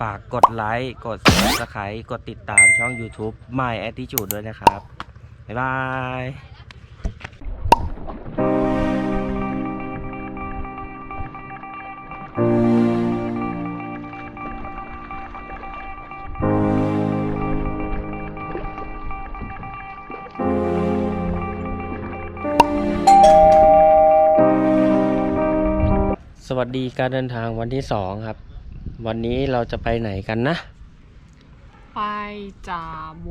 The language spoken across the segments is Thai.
ฝากกดไลค์กด subscribe กดติดตามช่อง YouTube My Attitude ด้วยนะครับ บ๊ายบายสวัสดีการเดินทางวันที่สองครับ วันนี้เราจะไปไหนกันนะ ไปจาโบ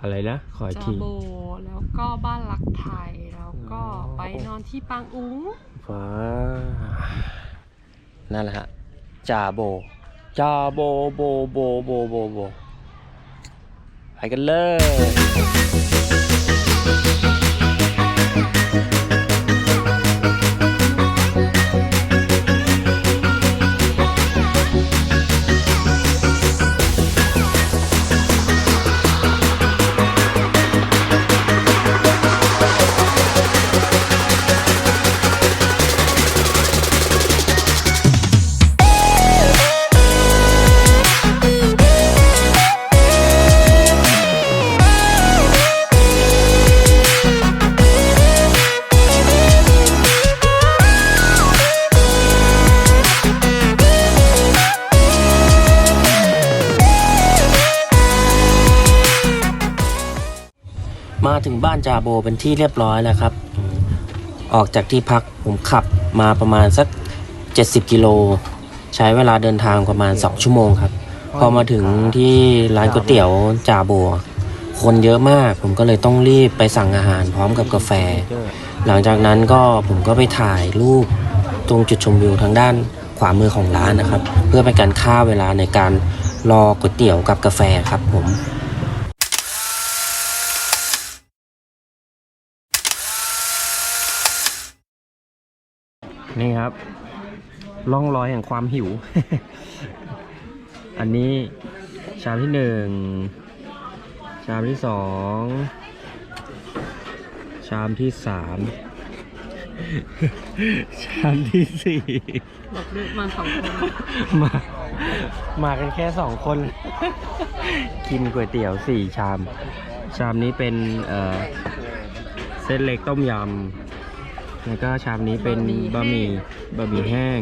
อะไรนะ ขออีกจาที โบ แล้วก็บ้านรักไทย แล้วก็อ๋อไปนอนที่ปางอุ๋งว้านั่นแหละฮะจาโบ จาโบโบโบโบโบโบ ไปกันเลยาถึงบ้านจาโบเป็นที่เรียบร้อยแล้วครับอืมออกจากที่พักผมขับมาประมาณสัก 70 กิโล ใช้เวลาเดินทางประมาณ 2 ชั่วโมงครับ พอมาถึงที่ร้านก๋วยเตี๋ยวจาโบ คนเยอะมาก ผมก็เลยต้องรีบไปสั่งอาหารพร้อมกับกาแฟ หลังจากนั้นก็ผมก็ไปถ่ายรูปตรงจุดชมวิวทางด้านขวามือของร้านนะครับ เพื่อเป็นการฆ่าเวลาในการรอก๋วยเตี๋ยวกับกาแฟครับผม นี่ครับร่องรอยแห่งความหิว อันนี้ชามที่หนึ่งชามที่สองชามที่สามชามที่สี่บอกเลือกมาสองคนมามากันแค่สองคน กินก๋วยเตี๋ยวสี่ชาม ชามนี้เป็นเอ่อเส้นเล็กต้มยำ แล้วก็ชามนี้เป็นบะหมี่บะหมี่แห้ง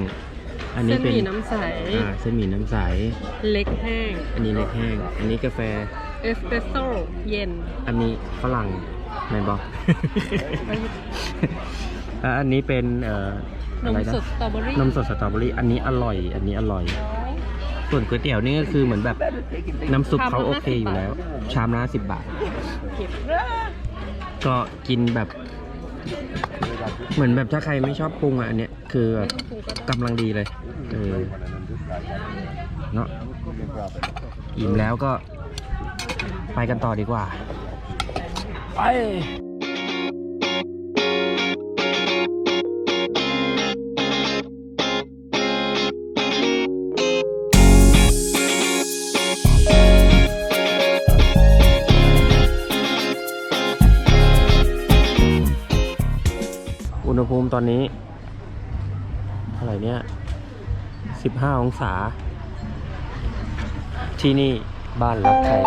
อันนี้เส้นหเป็นมี่น้ำใส อ่าเส้นหมี่น้ำใส เล็กแห้ง อันนี้เล็กแห้ง อันนี้กาแฟ เอสเปรสโซ่เย็น อันนี้ฝรั่งแมนบอก อะอันนี้เป็นเอ่อนอะมไรนะสดสตรอเบอรี่นมสดสตรอเบอรี่ อันนี้อร่อย อันนี้อร่อย ส่วนก๋วยเตี๋ยวนี่ก็คือเหมือนแบบน้ำซุปเขาโอเคอยู่แล้ว ชามละสิบบาท เก็บก็กินแบบ เหมือนแบบถ้าใครไม่ชอบปรุงอะอันเนี้ยคือแบบไม่ต้องปรุงก็ได้กำลังดีเลยเออเนาะอิ่มแล้วก็ ไปกันต่อดีกว่า ไป ตอนนี้เท่าไหร่เนี่ย15องศา ที่นี่บ้านรักไทย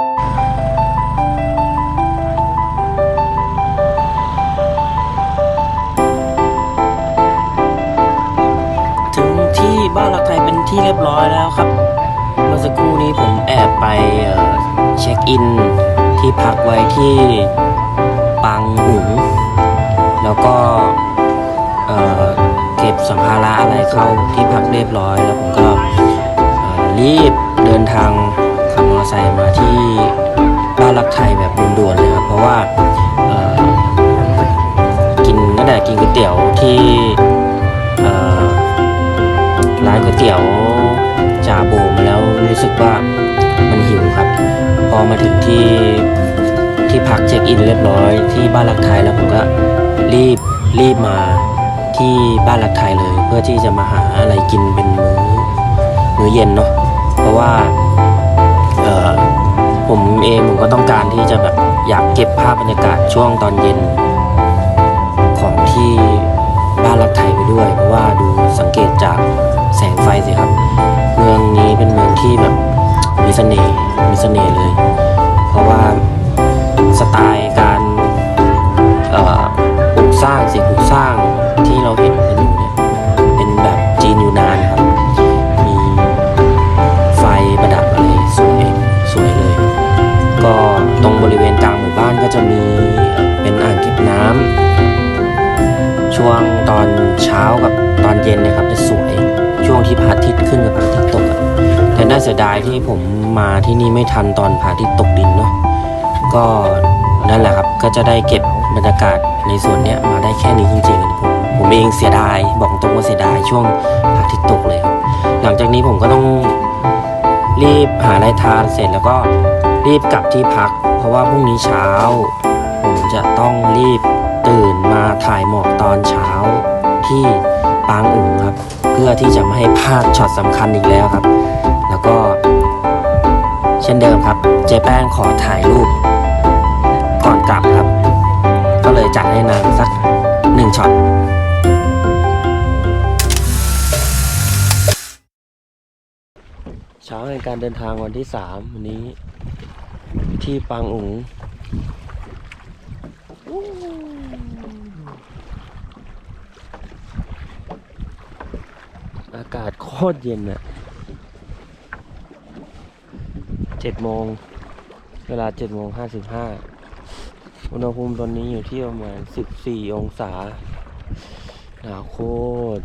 ถึงที่บ้านรักไทยเป็นที่เรียบร้อยแล้วครับ เมื่อสักครู่นี้ผมแอบไปเช็คอินที่พักไว้ที่ปางหุงแล้วก็ เก็บสัมภาระอะไรเข้าที่พักเรียบร้อย แล้วผมก็รีบเดินทางขับมอเตอร์ไซค์มาที่บ้านรักไทยแบบด่วนๆเลยครับเพราะว่ากินตั้งแต่กินก๋วยเตี๋ยวที่ร้านก๋วยเตี๋ยวจ่าโบมาแล้วรู้สึกว่ามันหิวครับ พอมาถึงที่ที่พักเช็คอินเรียบร้อยที่บ้านรักไทยแล้วผมก็รีบรีบมา ที่บ้านรักไทยเลย เพื่อที่จะมาหาอะไรกินเป็นมื้อมื้อเย็นเนาะเพราะว่าเออผมเองผมก็ต้องการที่จะแบบอยากเก็บภาพบรรยากาศช่วงตอนเย็น ของที่บ้านรักไทยไปด้วย เพราะว่าดูสังเกตจากแสงไฟสิครับ เมืองนี้เป็นเมืองที่แบบมีเสน่ห์มีเสน่ห์เลย เพราะว่าสไตล์การ สร้างสิ่งปลูกสร้างที่เราเห็นกันอยู่เนี่ยเป็นแบบจีนอยู่นานครับ มีไฟประดับอะไรสวยสวยเลย ก็ตรงบริเวณกลางหมู่บ้านก็จะมีเป็นอ่างเก็บน้ำช่วงตอนเช้ากับตอนเย็นนะครับจะสวยช่วงที่พระอาทิตย์ขึ้นกับพระอาทิตย์ตกแต่น่าเสียดายที่ผมมาที่นี่ไม่ทันตอนพระอาทิตย์ตกดินเนาะก็นั่นแหละครับก็จะได้เก็บ บรรยากาศในส่วนเนี้ยมาได้แค่นี้จริงๆผมผมเองเสียดายบอกตรงว่าเสียดายช่วงพระอาทิตย์ตกเลยครับ หลังจากนี้ผมก็ต้องรีบหาอะไรทานเสร็จแล้วก็รีบกลับที่พัก เพราะว่าพรุ่งนี้เช้า ผมจะต้องรีบตื่นมาถ่ายหมอกตอนเช้าที่ปางอุ๋งครับ เพื่อที่จะไม่ให้พลาดช็อตสำคัญอีกแล้วครับ แล้วก็ เช่นเดิมครับ เจ๊แป้งขอถ่ายรูปก่อนกลับครับ เลยจัดให้นางสักหนึ่งช็อตเช้าในการเดินทางวันที่สามวันนี้ ที่ปางอุ๋งอากาศโคตรเย็นอะเจ็ดโมง เวลาเจ็ดโมงห้าสิบห้า อุณหภูมิตอนนี้อยู่ที่ประมาณ 14 องศาหนาวโคตร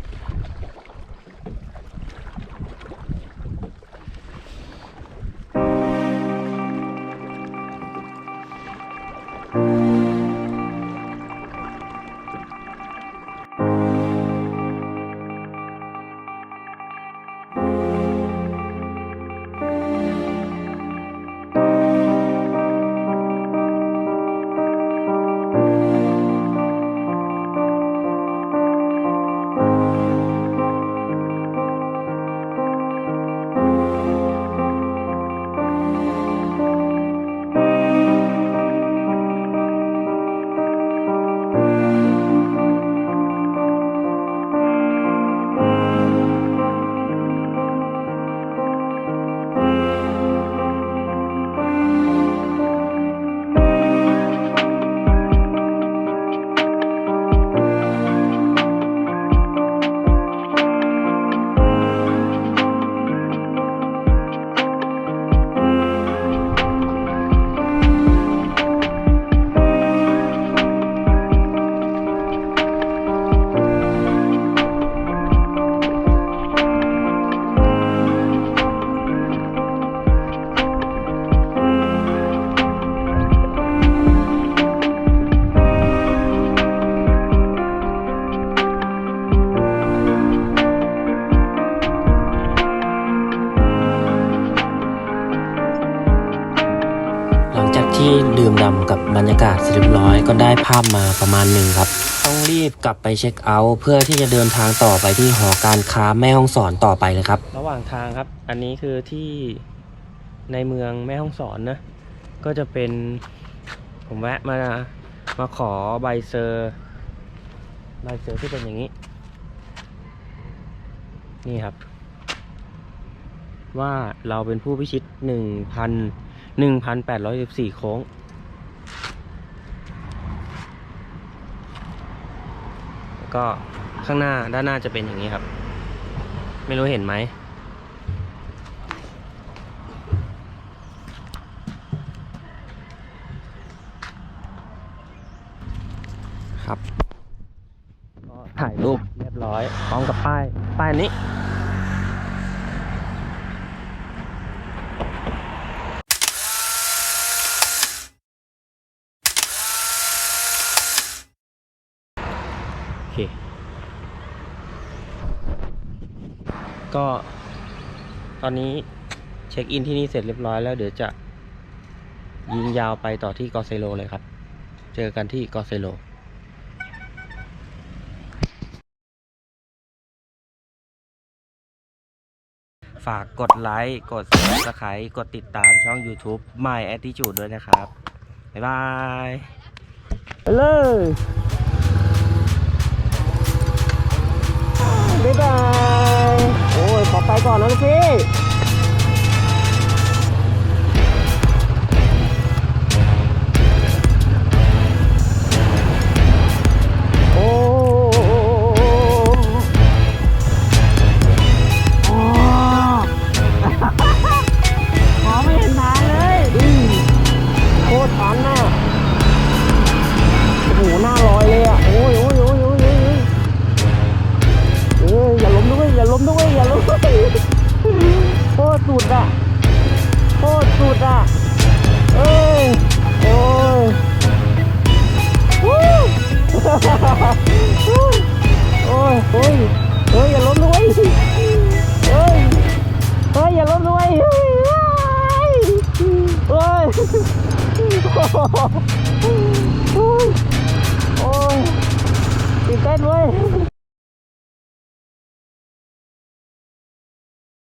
ที่ดื่มด่ำกับบรรยากาศเสร็จเรียบร้อยก็ได้ภาพมาประมาณหนึ่งครับ ต้องรีบกลับไปเช็คเอาท์เพื่อที่จะเดินทางต่อไปที่หอการค้าแม่ห้องสอนต่อไปเลยครับ ระหว่างทางครับ อันนี้คือที่ในเมืองแม่ห้องสอนนะ ก็จะเป็นผมแวะมามาขอใบเซอร์ใบเซอร์ที่เป็นอย่างนี้ นี่ครับ ว่าเราเป็นผู้พิชิตหนึ่งพัน หนึ่งพันแปดร้อยสิบสี่โค้ง ก็ข้างหน้าด้านหน้าจะเป็นอย่างนี้ครับ ไม่รู้เห็นไหม ครับ ก็ถ่ายรูปเรียบร้อย พร้อมกับป้าย ป้ายนี้ ก็ตอนนี้เช็คอินที่นี่เสร็จเรียบร้อยแล้วเดี๋ยวจะยิงยาวไปต่อที่กอเซโลเลยครับ เจอกันที่กอเซโลฝากกดไลค์ กด subscribe กดติดตามช่อง YouTube My Attitude ด้วยนะครับ บ๊ายบายไปเลยบ๊ายบาย ไปก่อนนะลูกพี่ โอ้ยโอ้ยเฮ้ยอย่าล้มด้วยเฮ้ยเฮ้ยอย่าล้มด้วยเฮ้ยโอ้ยโอ้ยตื่เต้นเว้ย